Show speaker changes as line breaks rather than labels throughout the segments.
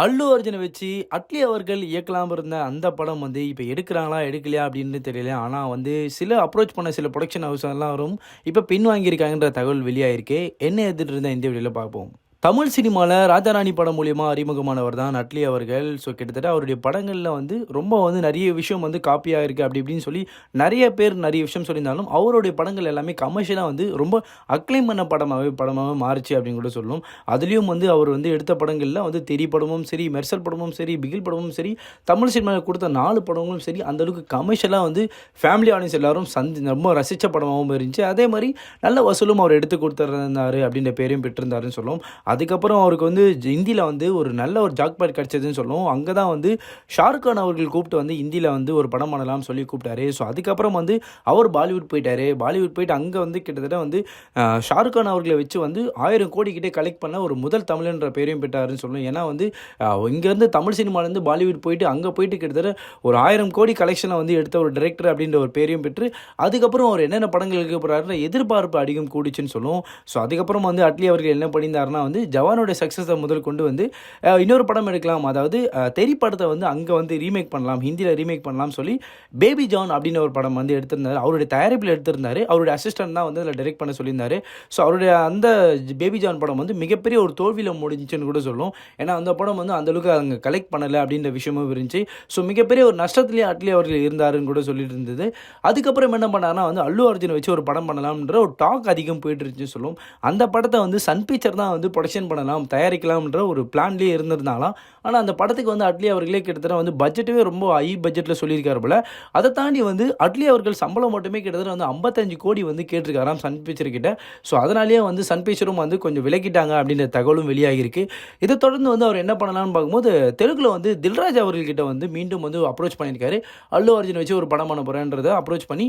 அல்லு அர்ஜுனை வச்சு அட்லி அவர்கள் இயக்கலாம் இருந்த அந்த படம் வந்து இப்போ எடுக்கிறாங்களா எடுக்கலையா அப்படின்னு தெரியல. ஆனால் வந்து சில அப்ரோச் பண்ண சில ப்ரொடக்ஷன் ஹவுஸ் எல்லாரும் இப்போ பின்வாங்கியிருக்காங்கன்ற தகவல் வெளியாயிருக்கு. என்ன எதிர்த்து இருந்தால் இந்த வீடியோவில் பார்ப்போம். தமிழ் சினிமாவில் ராஜாராணி படம் மூலியமாக அறிமுகமானவர் தான் அட்லி அவர்கள். ஸோ கிட்டத்தட்ட அவருடைய படங்களில் வந்து ரொம்ப வந்து நிறைய விஷயம் வந்து காப்பியாக இருக்குது அப்படி இப்படின்னு சொல்லி நிறைய பேர் நிறைய விஷயம் சொல்லியிருந்தாலும் அவருடைய படங்கள் எல்லாமே கமர்ஷியலாக வந்து ரொம்ப அக்ளைம் பண்ண படமாகவே படமாகவே மாறுச்சு அப்படின்னு கூட சொல்லணும். அதுலேயும் வந்து அவர் வந்து எடுத்த படங்களில் வந்து தெரி படமும் சரி மெர்சல் படமும் சரி பிகில் படமும் சரி தமிழ் சினிமாவில் கொடுத்த நாலு படங்களும் சரி அந்த அளவுக்கு கமர்ஷியலாக வந்து ஃபேமிலி ஆடியன்ஸ் எல்லாரும் சந்தி ரொம்ப ரசித்த படமாகவும் இருந்துச்சு. அதே மாதிரி நல்ல வசூலும் அவர் எடுத்து கொடுத்துருந்தார் அப்படின்ற பேரையும் பெற்றிருந்தாருன்னு சொல்லுவோம் அதுக்கப்புறம் அவருக்கு வந்து ஹிந்தியில் வந்து ஒரு நல்ல ஒரு ஜாக்பாட் கிடச்சதுன்னு சொல்லுவோம் அங்கே தான் வந்து ஷாருக் கான் அவர்கள் கூப்பிட்டு வந்து ஹிந்தியில் வந்து ஒரு படம் பண்ணலாம்னு சொல்லி கூப்பிட்டாரு. ஸோ அதுக்கப்புறம் வந்து அவர் பாலிவுட் போயிட்டாரு. பாலிவுட் போயிட்டு அங்கே வந்து கிட்டத்தட்ட வந்து ஷாருக்கான் ஷாருக் கான் அவர்களை வச்சு வந்து ஆயிரம் கோடி கிட்டே கலெக்ட் பண்ண ஒரு முதல் தமிழன்ற பேரையும் பெற்றாருன்னு சொல்லணும் ஏன்னா வந்து இங்கேருந்து தமிழ் சினிமாலேருந்து பாலிவுட் போயிட்டு அங்கே போயிட்டு கிட்டத்தட்ட ஒரு ஆயிரம் கோடி கலெக்ஷனை வந்து எடுத்த ஒரு டிரெக்டர் அப்படின்ற ஒரு பேரையும் பெற்று அதுக்கப்புறம் அவர் என்னென்ன படங்கள் எடுக்க போகிறாருன்ற எதிர்பார்ப்பு அதிகம் கூடிச்சுன்னு சொல்லுவோம் ஸோ அதுக்கப்புறம் வந்து அட்லி அவர்கள் என்ன பண்ணியிருந்தாருன்னா வந்து ஜவானோட சக்ஸஸை முதல் கொண்டு வந்து இன்னொரு படம் எடுக்கலாம். அதாவது தெரி படத்தை வந்து அங்கே வந்து ரீமேக் பண்ணலாம் ஹிந்தியில் ரீமேக் பண்ணலாம் சொல்லி பேபி ஜான் அப்படின்னு ஒரு படம் வந்து எடுத்திருந்தார். அவருடைய தயாரிப்பில் எடுத்திருந்தார். அவருடைய அசிஸ்டன்ட் தான் வந்து அதில் டைரக்ட் பண்ண சொல்லியிருந்தார். ஸோ அவருடைய அந்த பேபி ஜான் படம் வந்து மிகப்பெரிய ஒரு தோல்வியில் முடிஞ்சுன்னு கூட சொல்லும். ஏன்னா அந்த படம் வந்து அந்தளவுக்கு அங்கே கலெக்ட் பண்ணலை அப்படின்ற விஷயமும் இருந்துச்சு. ஸோ மிகப்பெரிய ஒரு நஷ்டத்துலேயே அட்லி அவர்கள் இருந்தாருன்னு கூட சொல்லிட்டு இருந்தது அதுக்கப்புறம் என்ன பண்ணாருன்னா வந்து அல்லு அர்ஜுனை வச்சு ஒரு படம் பண்ணலாம்ன்ற ஒரு டாக் அதிகம் போயிட்டு இருந்துச்சு சொல்லும். அந்த படத்தை வந்து சன் பிக்சர் தான் வந்து ப்ரொடக்ஷன் பண்ணலாம் தயாரிக்கலாம்ன்ற ஒரு பிளான்லேயே இருந்திருந்தாலாம். ஆனால் அந்த படத்துக்கு வந்து அட்லி அவர்களே கிட்டத்தட்ட வந்து பட்ஜெட்டுமே ரொம்ப ஹை பட்ஜெட்டில் சொல்லியிருக்காரு போல. அதை தாண்டி வந்து அட்லி அவர்கள் சம்பளம் மட்டுமே கிட்டத்தட்ட வந்து ஐம்பத்தஞ்சு கோடி வந்து கேட்டிருக்காராம் சன் பிக்சர் கிட்ட. ஸோ அதனாலேயே வந்து சன் பிக்சரும் வந்து கொஞ்சம் விலகிட்டாங்க அப்படின்ற தகவலும் வெளியாகிருக்கு இதை தொடர்ந்து வந்து அவர் என்ன பண்ணலாம்னு பார்க்கும்போது தெலுங்கில் வந்து தில்ராஜ் அவர்கள்கிட்ட வந்து மீண்டும் வந்து அப்ரோச் பண்ணியிருக்காரு. அல்லு அர்ஜுன் வச்சு ஒரு படம் பண்ண போகிறேன்றதை அப்ரோச் பண்ணி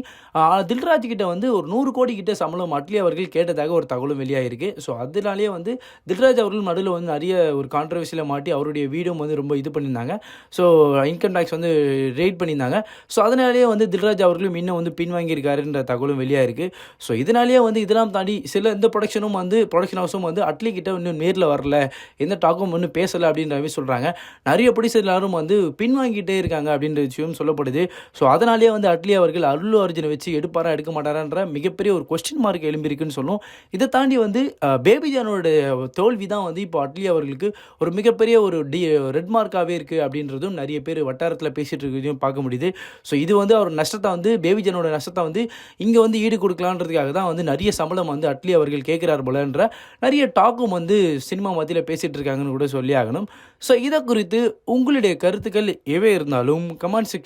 தில்ராஜ் கிட்ட வந்து ஒரு நூறு கோடி கிட்ட சம்பளம் அட்லி அவர்கள் கேட்டதாக ஒரு தகவலும் வெளியாகிருக்கு ஸோ அதனாலேயே வந்து தில்ராஜ் அவர்கள் நடுவில் வந்து நிறைய ஒரு கான்ட்ரவர்சியில் மாட்டி அவருடைய வீடும் வந்து ரொம்ப இது பண்ணியிருந்தாங்க. ஸோ இன்கம் டேக்ஸ் வந்து ரெய்ட் பண்ணியிருந்தாங்க. ஸோ அதனாலேயே வந்து தில்ராஜ் அவர்களும் இன்னும் வந்து பின்வாங்கியிருக்காருன்ற தகவலும் வெளியாயிருக்கு. ஸோ இதனாலேயே வந்து இதெல்லாம் தாண்டி சில இந்த ப்ரொடக்ஷனும் வந்து ப்ரொடக்ஷன் ஹவுஸும் வந்து அட்லி கிட்ட இன்னும் நேரில் வரல. எந்த டாக்கும் இன்னும் பேசலை அப்படின்ற மாதிரி சொல்கிறாங்க நிறைய படி எல்லாரும் வந்து பின்வாங்கிட்டே இருக்காங்க அப்படின்ற விஷயம் சொல்லப்படுது. ஸோ அதனாலேயே வந்து அட்லி அவர்கள் அருள் அர்ஜுனை வச்சு எடுப்பாரா எடுக்க மாட்டாரான்ற மிகப்பெரிய ஒரு கொஸ்டின் மார்க் எழும்பியிருக்குன்னு சொல்லும். இதை தாண்டி வந்து பேபி ஜானோட தோல்வி தான் வந்து இப்போ அட்லி அவர்களுக்கு ஒரு மிகப்பெரிய ஒரு டி ரெட் மார்க்காகவே இருக்குது அப்படின்றதும் நிறைய பேர் வட்டாரத்தில் பேசிகிட்டு இருக்கிறதையும் பார்க்க முடியுது. ஸோ இது வந்து அவர் நஷ்டத்தை வந்து பேபிஜனோட நஷ்டத்தை வந்து இங்கே வந்து ஈடு கொடுக்கலான்றதுக்காக தான் வந்து நிறைய சம்பளம் வந்து அட்லி அவர்கள் கேட்குறார் போலன்ற நிறைய டாக்கும் வந்து சினிமா மத்தியில் பேசிகிட்டு இருக்காங்கன்னு கூட சொல்லி ஆகணும். ஸோ இதை குறித்து உங்களுடைய கருத்துக்கள் எவை இருந்தாலும் கமெண்ட் செக்ஷன்